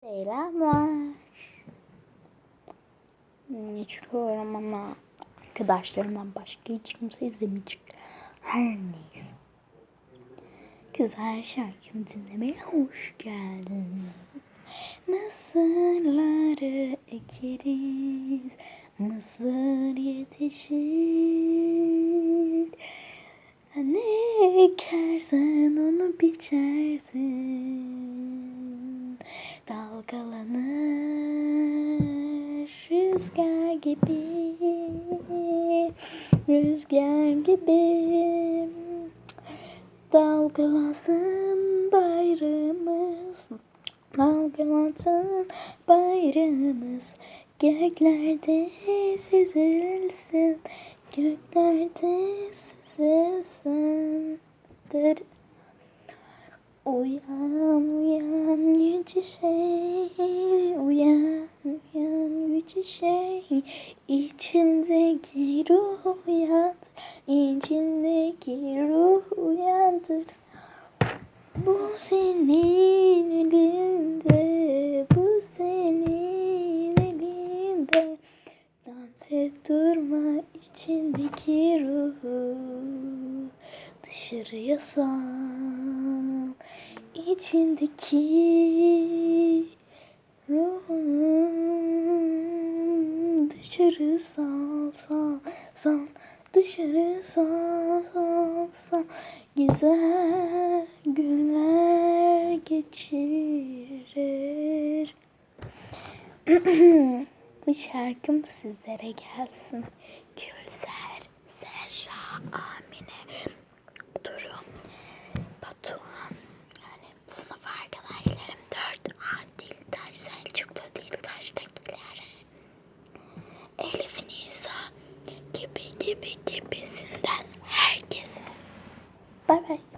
Selamlar. Ne çıkıyorum ama arkadaşlarımdan başka hiç kimse izlemeyecek. Her neyse. Güzel şarkımı dinlemeye hoş geldin. Mısırları ekeriz, mısır yetişir. Ne ekersen onu biçersin. Dalgalanır rüzgar gibi, rüzgar gibi. Dalgalansın bayrağımız, dalgalansın bayrağımız. Göklerde süzülsün, göklerde süzülsün. Uyan uyan şey Uyan uyan yüce şey İçindeki ruh uyandır İçindeki ruh uyandır. Bu senin elinde Bu senin elinde. Dans et durma içindeki ruhu Dışarıya sal içindeki ruhun Dışarı sal sal sal Dışarı sal sal sal. Güzel günler geçirir. Bu şarkım sizlere gelsin. Gülser, Serra, Amine, gibi gibi